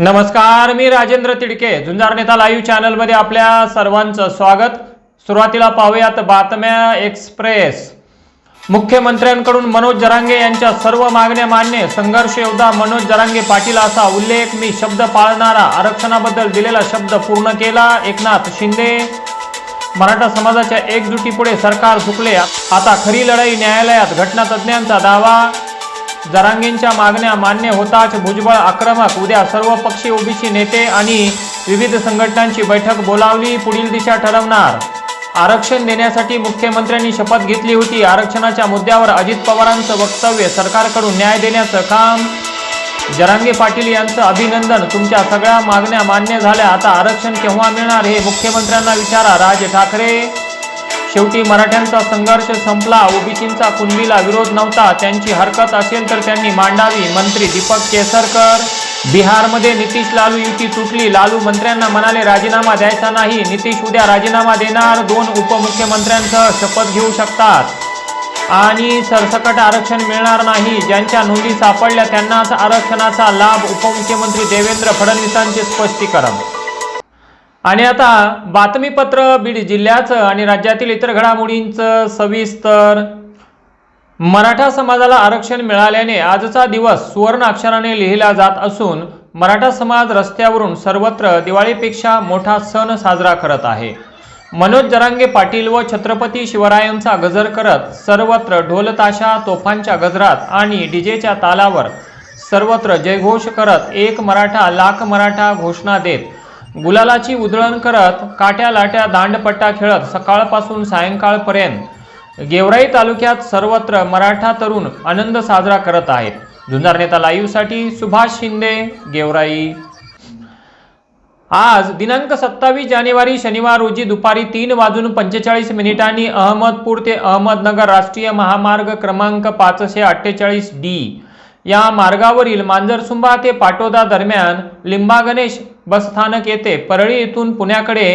नमस्कार मी राजेंद्र तिडके. झुंजार नेता लाईव्ह चॅनलमध्ये आपल्या सर्वांचं स्वागत. सुरुवातीला पाहूयात बातम्या एक्सप्रेस. मुख्यमंत्र्यांकडून मनोज जरांगे यांच्या सर्व मागण्या मान्य. संघर्ष योद्धा मनोज जरांगे पाटील असा उल्लेख मी शब्द पाळणारा आरक्षणाबद्दल दिलेला शब्द पूर्ण केला. एकनाथ शिंदे. मराठा समाजाच्या एकजुटीपुढे सरकार झुकले. आता खरी लढाई न्यायालयात. घटनातज्ञांचा दावा. जरांगेंच्या मागण्या मान्य होताच भुजबळ आक्रमक. उद्या सर्व पक्षी ओबीसी नेते आणि विविध संघटनांची बैठक बोलावली पुढील दिशा ठरवणार. आरक्षण देण्यासाठी मुख्यमंत्र्यांनी शपथ घेतली होती. आरक्षणाच्या मुद्द्यावर अजित पवारांचं वक्तव्य सरकारकडून न्याय देण्याचं काम. जरांगे पाटील यांचं अभिनंदन. तुमच्या सगळ्या मागण्या मान्य झाल्या. आता आरक्षण केव्हा मिळणार हे मुख्यमंत्र्यांना विचारा. राज ठाकरे शेवटी मराठ्यांचा संघर्ष संपला ओबीसींचा कुणबीला विरोध नव्हता त्यांची हरकत असेल तर त्यांनी मांडावी मंत्री दीपक केसरकर. बिहारमध्ये नितीश लालू युती तुटली लालू मंत्र्यांना म्हणाले राजीनामा द्यायचा नाही नितीश उद्या राजीनामा देणार दोन उपमुख्यमंत्र्यांसह शपथ घेऊ शकतात. आणि सरसकट आरक्षण मिळणार नाही ज्यांच्या नोंदी सापडल्या त्यांनाच आरक्षणाचा लाभ उपमुख्यमंत्री देवेंद्र फडणवीसांचे स्पष्टीकरण. आणि आता बातमीपत्र बीड जिल्ह्याचं आणि राज्यातील इतर घडामोडींचं सविस्तर. मराठा समाजाला आरक्षण मिळाल्याने आजचा दिवस सुवर्ण अक्षराने लिहिला जात असून मराठा समाज रस्त्यावरून सर्वत्र दिवाळीपेक्षा मोठा सण साजरा करत आहे. मनोज जरांगे पाटील व छत्रपती शिवरायांचा गजर करत सर्वत्र ढोलताशा तोफांच्या गजरात आणि डीजेच्या तालावर सर्वत्र जयघोष करत एक मराठा लाख मराठा घोषणा देत गुलालाची उधळण करत काट्या लाट्या दांडपट्टा खेळत सकाळपासून सायंकाळपर्यंत गेवराई तालुक्यात सर्वत्र मराठा तरुण आनंद साजरा करत आहेत. झुंजार नेता लाईव्हसाठी सुभाष शिंदे गेवराई. आज दिनांक सत्तावीस जानेवारी शनिवार रोजी दुपारी तीन वाजून पंचेचाळीस मिनिटांनी अहमदपूर ते अहमदनगर राष्ट्रीय महामार्ग क्रमांक पाचशे अठ्ठेचाळीस डी या मार्गावरील मांजरसुंबा ते पाटोदा दरम्यान लिंबा गणेश बसस्थानक येथे परळी येथून पुण्याकडे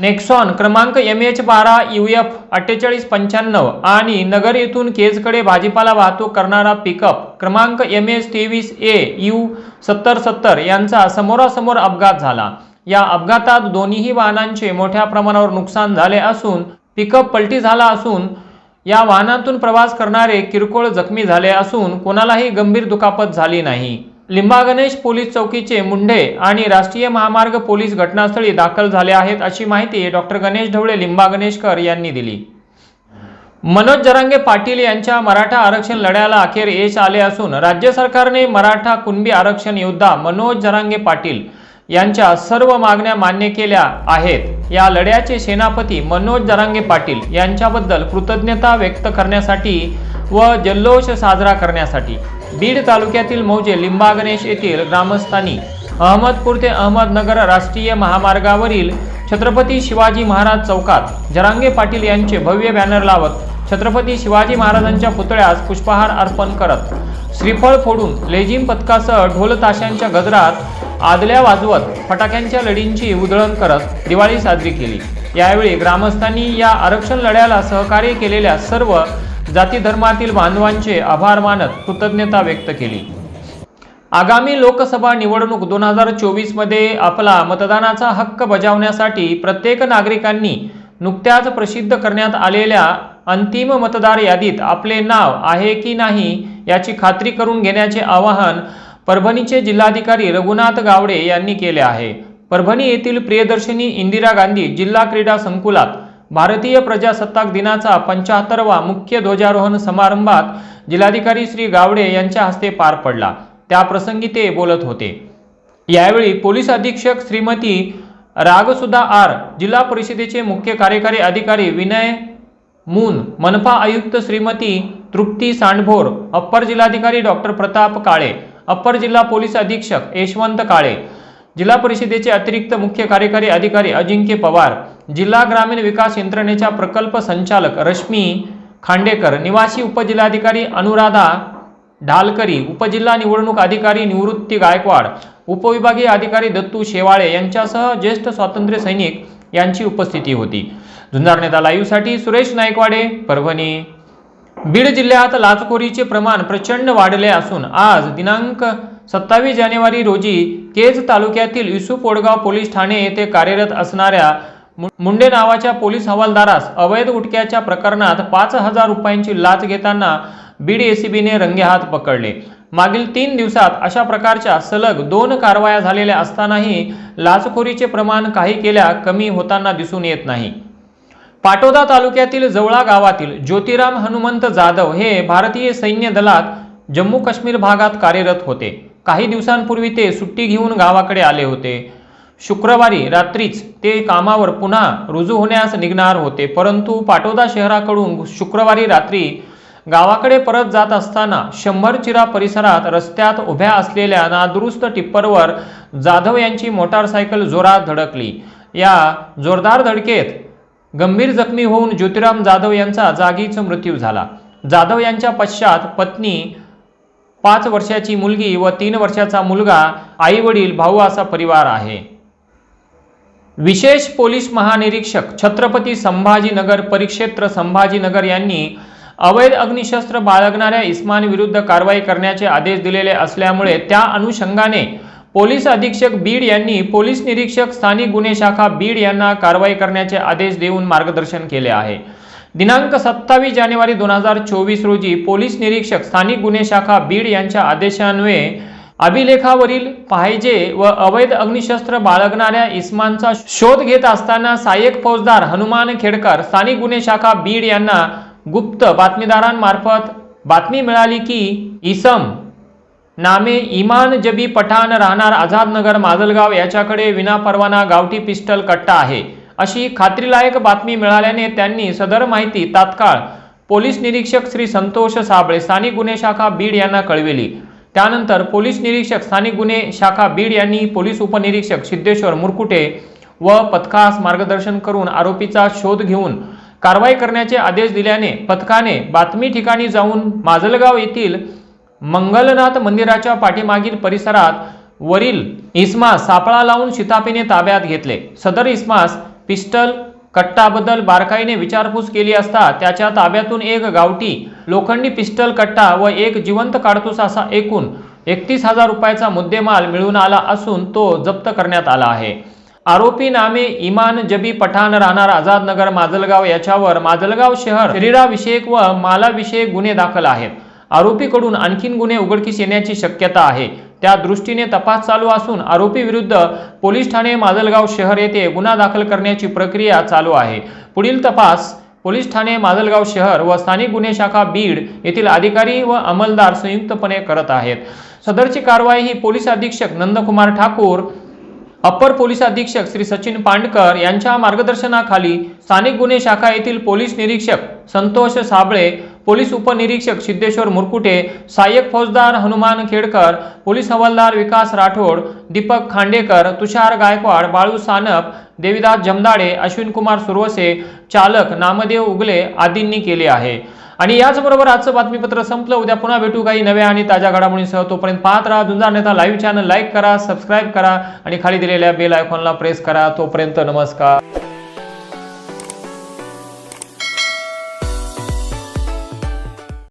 नेक्सॉन क्रमांक एम एच बारा यू एफ अठ्ठेचाळीस पंच्याण्णव आणि नगर येथून केजकडे भाजीपाला वाहतूक करणारा पिकअप क्रमांक एम एच तेवीस ए यू सत्तर सत्तर यांचा समोरासमोर अपघात झाला. या अपघातात दोन्हीही वाहनांचे मोठ्या प्रमाणावर नुकसान झाले असून पिकअप पलटी झाला असून या वाहनातून प्रवास करणारे किरकोळ जखमी झाले असून कोणालाही गंभीर दुखापत झाली नाही. लिंबा गणेश पोलीस चौकीचे मुंढे आणि राष्ट्रीय महामार्ग पोलीस घटनास्थळी दाखल झाले आहेत अशी माहिती डॉक्टर गणेश ढवळे लिंबा गणेशकर यांनी दिली. मनोज जरांगे पाटील यांच्या मराठा आरक्षण लढ्याला अखेर यश आले असून राज्य सरकारने मराठा कुणबी आरक्षण योद्धा मनोज जरांगे पाटील यांच्या सर्व मागण्या मान्य केल्या आहेत. या लढ्याचे सेनापती मनोज जरांगे पाटील यांच्याबद्दल कृतज्ञता व्यक्त करण्यासाठी व जल्लोष साजरा करण्यासाठी बीड तालुक्यातील मौजे लिंबागणेश येथील ग्रामस्थांनी अहमदपूर ते अहमदनगर राष्ट्रीय महामार्गावरील छत्रपती शिवाजी महाराज चौकात जरांगे पाटील यांचे भव्य बॅनर लावत छत्रपती शिवाजी महाराजांच्या पुतळ्यास पुष्पहार अर्पण करत श्रीफळ फोडून लेझिम पथकासह ढोल ताशांच्या गजरात आदल्या वाजवत फटाक्यांच्या लढींची उधळण करत दिवाळी साजरी केली. यावेळी ग्रामस्थांनी या आरक्षण लढ्याला सहकार्य केलेल्या सर्व जाती धर्मातील बांधवांचे आभार मानत कृतज्ञता व्यक्त केली. आगामी लोकसभा निवडणूक दोन हजार चोवीसमध्ये आपला मतदानाचा हक्क बजावण्यासाठी प्रत्येक नागरिकांनी नुकत्याच प्रसिद्ध करण्यात आलेल्या अंतिम मतदार यादीत आपले नाव आहे की नाही याची खात्री करून घेण्याचे आवाहन परभणीचे जिल्हाधिकारी रघुनाथ गावडे यांनी केले आहे. परभणी येथील प्रियदर्शनी इंदिरा गांधी जिल्हा क्रीडा संकुलात भारतीय प्रजासत्ताक दिनाचा पंचाहत्तरवा मुख्य ध्वजारोहण समारंभात जिल्हाधिकारी श्री गावडे यांच्या हस्ते पार पडला. त्याप्रसंगी ते बोलत होते. यावेळी पोलीस अधीक्षक श्रीमती रागसुधा आर जिल्हा परिषदेचे मुख्य कार्यकारी अधिकारी विनय मून मनपा आयुक्त श्रीमती तृप्ती सांडभोर अप्पर जिल्हाधिकारी डॉक्टर प्रताप काळे अप्पर जिल्हा पोलीस अधीक्षक यशवंत काळे जिल्हा परिषदेचे अतिरिक्त मुख्य कार्यकारी अधिकारी अजिंक्य पवार जिल्हा ग्रामीण विकास यंत्रणेच्या प्रकल्प संचालक रश्मी खांडेकर निवासी उपजिल्हाधिकारी अनुराधा ढालकरी उपजिल्हा निवडणूक अधिकारी निवृत्ती गायकवाड उपविभागीय अधिकारी दत्तू शेवाळे यांच्यासह ज्येष्ठ स्वातंत्र्य सैनिक यांची उपस्थिती होती. झुंजार नेता लाईव्हसाठी सुरेश नायकवाडे परभणी. बीड जिल्ह्यात लाचखोरीचे प्रमाण प्रचंड वाढले असून आज दिनांक सत्तावीस जानेवारी रोजी केज तालुक्यातील युसुफ ओडगाव पोलीस ठाणे येथे कार्यरत असणाऱ्या मु- मुंडे नावाच्या पोलीस हवालदारास अवैध गुटख्याच्या प्रकरणात पाच हजार रुपयांची लाच घेताना बीड एसीबीने रंगेहात पकडले. मागील तीन दिवसात अशा प्रकारच्या सलग दोन कारवाया झालेल्या असतानाही लाचखोरीचे प्रमाण काही केल्या कमी होताना दिसून येत नाही. पाटोदा तालुक्यातील जवळा गावातील ज्योतिराम हनुमंत जाधव हे भारतीय सैन्य दलात जम्मू काश्मीर भागात कार्यरत होते. काही दिवसांपूर्वी ते सुट्टी घेऊन गावाकडे आले होते. शुक्रवारी रात्रीच ते कामावर पुन्हा रुजू होण्यास निघणार होते परंतु पाटोदा शहराकडून शुक्रवारी रात्री गावाकडे परत जात असताना शंभर चिरा परिसरात रस्त्यात उभ्या असलेल्या नादुरुस्त टिप्परवर जाधव यांची मोटारसायकल जोरात धडकली. या जोरदार धडकेत गंभीर जखमी होऊन ज्योतिराम जाधव यांचा जागीच मृत्यू झाला. जाधव यांच्या पश्चात पत्नी पाच वर्षाची मुलगी व तीन वर्षाचा मुलगा आई वडील भाऊ असा परिवार आहे. विशेष पोलीस महानिरीक्षक छत्रपती संभाजीनगर परिक्षेत्र संभाजीनगर यांनी अवैध अग्निशस्त्र बाळगणाऱ्या इस्मानविरुद्ध कारवाई करण्याचे आदेश दिलेले असल्यामुळे त्या अनुषंगाने पोलीस अधीक्षक बीड यांनी पोलीस निरीक्षक स्थानिक गुन्हे शाखा बीड यांना कारवाई करण्याचे आदेश देऊन मार्गदर्शन केले आहे. दिनांक सत्तावीस जानेवारी दोन हजार चोवीस रोजी पोलीस निरीक्षक स्थानिक गुन्हे शाखा बीड यांच्या आदेशान्वये अभिलेखावरील पाहिजे व अवैध अग्निशस्त्र बाळगणाऱ्या इस्मानचा शोध घेत असताना सहाय्यक फौजदार हनुमान खेडकर स्थानिक गुन्हे शाखा बीड यांना गुप्त बातमीदारांमार्फत बातमी मिळाली की इसम नामे इमान जबी पठाण राहणार आझादनगर माजलगाव याच्याकडे विनापरवाना गावठी पिस्टल कट्टा आहे. अशी खात्रीलायक बातमी मिळाल्याने त्यांनी सदर माहिती तात्काळ पोलीस निरीक्षक श्री संतोष साबळे स्थानिक गुन्हे शाखा बीड यांना कळविली. त्यानंतर पोलीस निरीक्षक स्थानिक गुन्हे शाखा बीड यांनी पोलीस उपनिरीक्षक सिद्धेश्वर मुरकुटे व पथकास मार्गदर्शन करून आरोपीचा शोध घेऊन कारवाई करण्याचे आदेश दिल्याने पथकाने बातमी ठिकाणी जाऊन माजलगाव येथील मंगलनाथ मंदिराच्या पाठीमागील परिसरात वरील इस्मास सापळा लावून शितापीने ताब्यात घेतले. सदर इस्मास पिस्टल कट्टाबद्दल बारकाईने विचारपूस केली असता त्याच्या ताब्यातून एक गावठी लोखंडी पिस्टल कट्टा व एक जिवंत काडतूस असा एकूण एकतीस हजार रुपयाचा मुद्देमाल मिळून आला असून तो जप्त करण्यात आला आहे. आरोपी नामे इमान जबी पठाण राहणार आझादनगर माजलगाव याच्यावर माजलगाव शहर शरीराविषयक व मालाविषयक गुन्हे दाखल आहेत. आरोपीकडून आणखीन गुन्हे उघडकीस येण्याची शक्यता आहे. त्या दृष्टीने तपास चालू असून आरोपी विरुद्ध पोलीस ठाणे माजलगाव शहर येथे गुन्हा दाखल करण्याची प्रक्रिया चालू आहे. पुढील तपास पोलीस ठाणे माजलगाव शहर व स्थानिक गुन्हे शाखा बीड येथील अधिकारी व अंमलदार संयुक्तपणे करत आहेत. सदरची कारवाई ही पोलीस अधीक्षक नंदकुमार ठाकूर अप्पर पोलीस अधीक्षक श्री सचिन पांडकर यांच्या मार्गदर्शनाखाली स्थानिक गुन्हे शाखा येथील पोलीस निरीक्षक संतोष साबळे पोलीस उपनिरीक्षक सिद्धेश्वर मुरकुटे सहाय्यक फौजदार हनुमान खेडकर पोलीस हवालदार विकास राठोड दीपक खांडेकर तुषार गायकवाड बाळू सानप देविदास जमदाडे अश्विन कुमार सुरवसे चालक नामदेव उगले आदींनी केले आहे. आणि याचबरोबर आजचं बातमीपत्र संपलं. उद्या पुन्हा भेटू काही नव्या आणि ताज्या घडामोडींसह. तोपर्यंत पाहत राहा. Zunjar Neta live channel like करा सबस्क्राईब करा आणि खाली दिलेल्या बेल आयकॉनला प्रेस करा. तोपर्यंत नमस्कार.